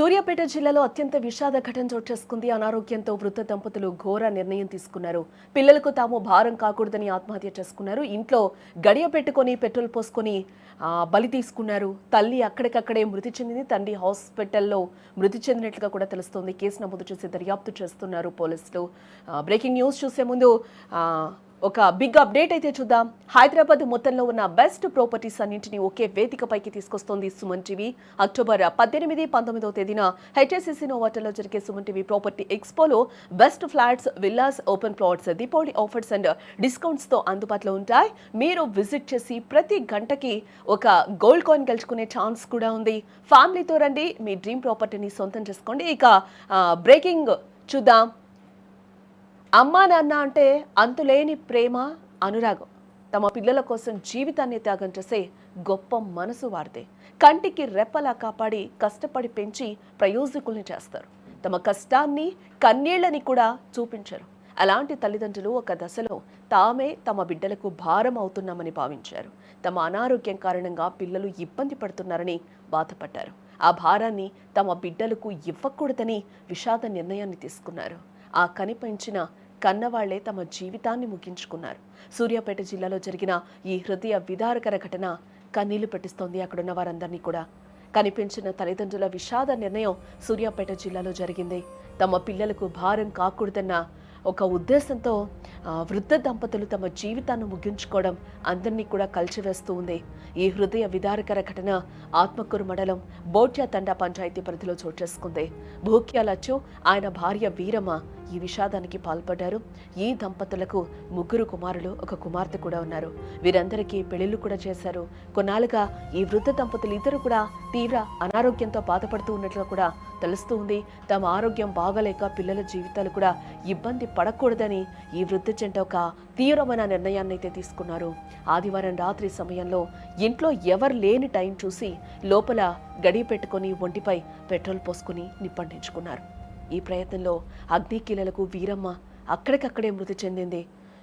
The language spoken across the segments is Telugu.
సూర్యాపేట జిల్లాలో అత్యంత విషాద ఘటన చోటు చేసుకుంది. అనారోగ్యంతో వృద్ధ దంపతులు ఘోర నిర్ణయం తీసుకున్నారు. పిల్లలకు తాము భారం కాకూడదని ఆత్మహత్య చేసుకున్నారు. ఇంట్లో గడియ పెట్టుకొని పెట్రోల్ పోసుకొని బలి తీసుకున్నారు. తల్లి అక్కడికక్కడే మృతి చెందింది. తండ్రి హాస్పిటల్లో మృతి చెందినట్లుగా కూడా తెలుస్తోంది. కేసు నమోదు చేసి దర్యాప్తు చేస్తున్నారు పోలీసులు. బ్రేకింగ్ న్యూస్ చూసే ముందు ఒక బిగ్ అప్డేట్ అయితే చూద్దాం. హైదరాబాద్ మొత్తంలో ఉన్న బెస్ట్ ప్రాపర్టీస్ అన్నింటినీ ఒకే వేదికపైకి తీసుకొస్తోంది సుమన్ టీవీ. అక్టోబర్ పద్దెనిమిది పంతొమ్మిదవ తేదీన హెచ్ఎస్సిసి నోవాటర్లో జరిగే Suman TV property ఎక్స్పోలో best flats villas open plots Deepavali offers and డిస్కౌంట్స్తో అందుబాటులో ఉంటాయి. మీరు విజిట్ చేసి ప్రతి గంటకి ఒక గోల్డ్ కాయిన్ గెలుచుకునే ఛాన్స్ కూడా ఉంది. ఫ్యామిలీతో రండి మీ డ్రీమ్ ప్రాపర్టీని సొంతం చేసుకోండి. ఇక బ్రేకింగ్ చూద్దాం. అమ్మా నాన్న అంటే అంతులేని ప్రేమ అనురాగం. తమ పిల్లల కోసం జీవితాన్ని త్యాగం చేసే గొప్ప మనసు వారిదే. కంటికి రెప్పలా కాపాడి కష్టపడి పెంచి ప్రయోజకుల్ని చేస్తారు. తమ కష్టాన్ని కన్నీళ్ళని కూడా చూపించరు. అలాంటి తల్లిదండ్రులు ఒక దశలో తామే తమ బిడ్డలకు భారం అవుతున్నామని భావించారు. తమ అనారోగ్యం కారణంగా పిల్లలు ఇబ్బంది పడుతున్నారని బాధపడ్డారు. ఆ భారాన్ని తమ బిడ్డలకు ఇవ్వకూడదని విషాద నిర్ణయాన్ని తీసుకున్నారు. ఆ కనిపించిన కన్నవాళ్ళే తమ జీవితాన్ని ముగించుకున్నారు. సూర్యాపేట జిల్లాలో జరిగిన ఈ హృదయ విదారకర ఘటన కన్నీళ్ళు పెట్టిస్తోంది అక్కడున్న వారందరినీ కూడా. కనిపించిన తల్లిదండ్రుల విషాద నిర్ణయం సూర్యాపేట జిల్లాలో జరిగింది. తమ పిల్లలకు భారం కాకూడదన్న ఒక ఉద్దేశంతో వృద్ధ దంపతులు తమ జీవితాన్ని ముగించుకోవడం అందరినీ కూడా కలిచివేస్తూ ఉంది. ఈ హృదయ విదారకర ఘటన ఆత్మకూరు మండలం బోట్యా తండా పంచాయతీ పరిధిలో చోటు చేసుకుంది. భూక్యాలచ్చు ఆయన భార్య వీరమ్మ ఈ విషాదానికి పాల్పడ్డారు. ఈ దంపతులకు ముగ్గురు కుమారులు ఒక కుమార్తె కూడా ఉన్నారు. వీరందరికీ పెళ్ళిళ్ళు కూడా చేశారు. కొన్నాళ్ళుగా ఈ వృద్ధ దంపతులు ఇద్దరు కూడా తీవ్ర అనారోగ్యంతో బాధపడుతూ ఉన్నట్లు కూడా తెలుస్తూ ఉంది. తమ ఆరోగ్యం బాగలేక పిల్లల జీవితాలు కూడా ఇబ్బంది పడకూడదని ఈ వృద్ధ జంట ఒక తీవ్రమైన నిర్ణయాన్ని అయితే తీసుకున్నారు. ఆదివారం రాత్రి సమయంలో ఇంట్లో ఎవరు లేని టైం చూసి లోపల గడి పెట్టుకొని ఒంటిపై పెట్రోల్ పోసుకుని నిప్పండించుకున్నారు ఈ ప్రయత్నంలో అగ్నికీలలకు వీరమ్మ అక్కడికక్కడే మృతి చెందింది.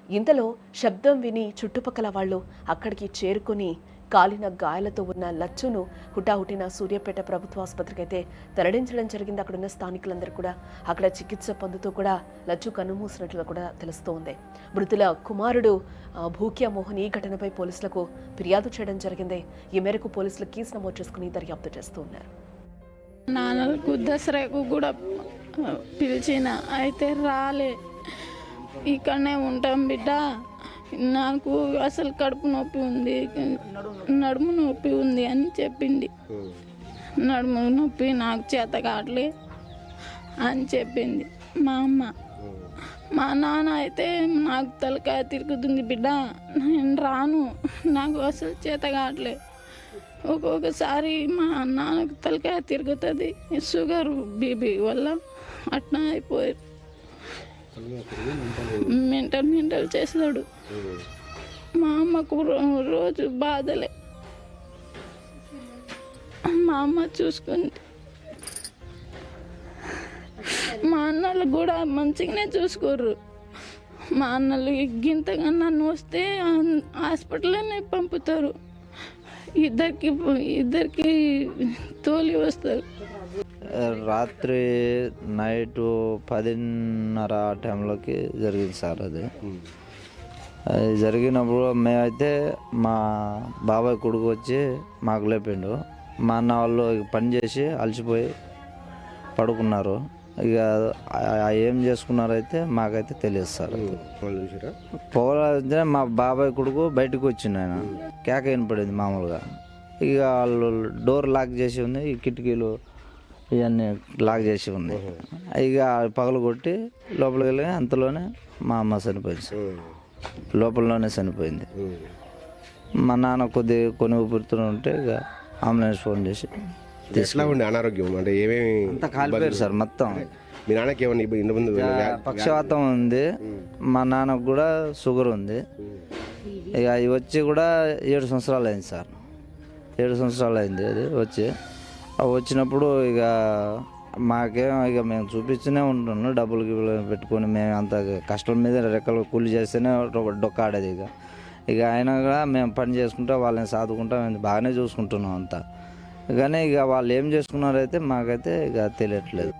ఇంతలో శబ్దం విని చుట్టుపక్కల వాళ్ళు అక్కడికి చేరుకుని కాలిన గాయాలతో ఉన్న లచ్చును హుటాహుటిన సూర్యాపేట ప్రభుత్వ ఆసుపత్రికి అయితే తరలించడం జరిగింది. అక్కడున్న స్థానికులందరూ కూడా అక్కడ చికిత్స పొందుతూ కూడా లచ్చు కనుమూసినట్లు కూడా తెలుస్తోంది. మృతుల కుమారుడు ఆ, భూక్యా మోహన్ ఈ ఘటనపై పోలీసులకు ఫిర్యాదు చేయడం జరిగింది. ఈ మేరకు పోలీసులు కేసు నమోదు చేసుకుని దర్యాప్తు చేస్తూ ఉన్నారు. నాన్నలకు దసరాకు కూడా పిలిచిన అయితే రాలే. ఇక్కడనే ఉంటాం బిడ్డ. నాకు అసలు కడుపు నొప్పి ఉంది. నడుము నొప్పి ఉంది అని చెప్పింది. నడుము నొప్పి నాకు చేత కావట్లే అని చెప్పింది మా అమ్మ. మా నాన్న అయితే నాకు తలకాయ తిరుగుతుంది బిడ్డ నేను రాను. నాకు అసలు చేత కావట్లే. ఒక్కొక్కసారి మా నాన్నకు తలకాయ తిరుగుతుంది షుగర్ బీబీ వల్ల అట్లా అయిపోయారు మెంటల్. మెంటల్ చేస్తాడు మా అమ్మకు రోజు బాధలే. మా అమ్మ చూసుకుంది. మా అన్నలు కూడా మంచిగానే చూసుకోర్రు. మా అన్నలు గింతగా నన్ను వస్తే హాస్పిటల్లోనే పంపుతారు. ఇద్దరికి ఇద్దరికి తోలి వస్తారు. రాత్రి నైట్ పదిన్నర ఆ టైంలోకి జరిగింది సార్ అది. అది జరిగినప్పుడు మేమైతే మా బాబాయ్ కొడుకు వచ్చి మాకు లేపిండు. మా అన్న వాళ్ళు పని చేసి అలసిపోయి పడుకున్నారు. ఇక ఏం చేసుకున్నారైతే మాకైతే తెలియదు సార్ పొగలంటే మా బాబాయ్ కొడుకు బయటకు వచ్చిండు ఆయన. కేక వినపడింది మామూలుగా. ఇక వాళ్ళు డోర్ లాక్ చేసి ఉంది ఈ కిటికీలు ఇవన్నీ లాక్ చేసి ఉంది. ఇక పగలు కొట్టి లోపలికి వెళ్ళి అంతలోనే మా అమ్మ చనిపోయింది. సార్ లోపలలోనే చనిపోయింది. మా నాన్న కొద్ది కొన్ని ఊపిరితో ఉంటే ఇక అంబులెన్స్ ఫోన్ చేసి ఎట్లా ఉండే అనారోగ్యం? అంటే ఏమేమి అంతా కాలిపోయారు సార్ మొత్తం. మీ నాన్నకి ఏమన్నా ఇంత ముందు పక్షవాతం ఉంది. మా నాన్నకు కూడా షుగర్ ఉంది. ఇక అవి వచ్చి కూడా ఏడు సంవత్సరాలు అయింది సార్. ఏడు సంవత్సరాలు అయింది అది వచ్చి. అవి వచ్చినప్పుడు ఇక మాకేం ఇక మేము చూపిస్తూనే ఉంటున్నాం. డబ్బులు గిబ్బులు పెట్టుకొని మేము అంత కష్టం మీద రెక్కలు కూలి చేస్తేనే డొక్క ఆడేది ఇక. ఇక అయినా కూడా మేము పని చేసుకుంటా వాళ్ళని సాదుకుంటా మేము బాగానే చూసుకుంటున్నాం అంతా. కానీ ఇక వాళ్ళు ఏం చేసుకున్నారైతే మాకైతే ఇక తెలియట్లేదు.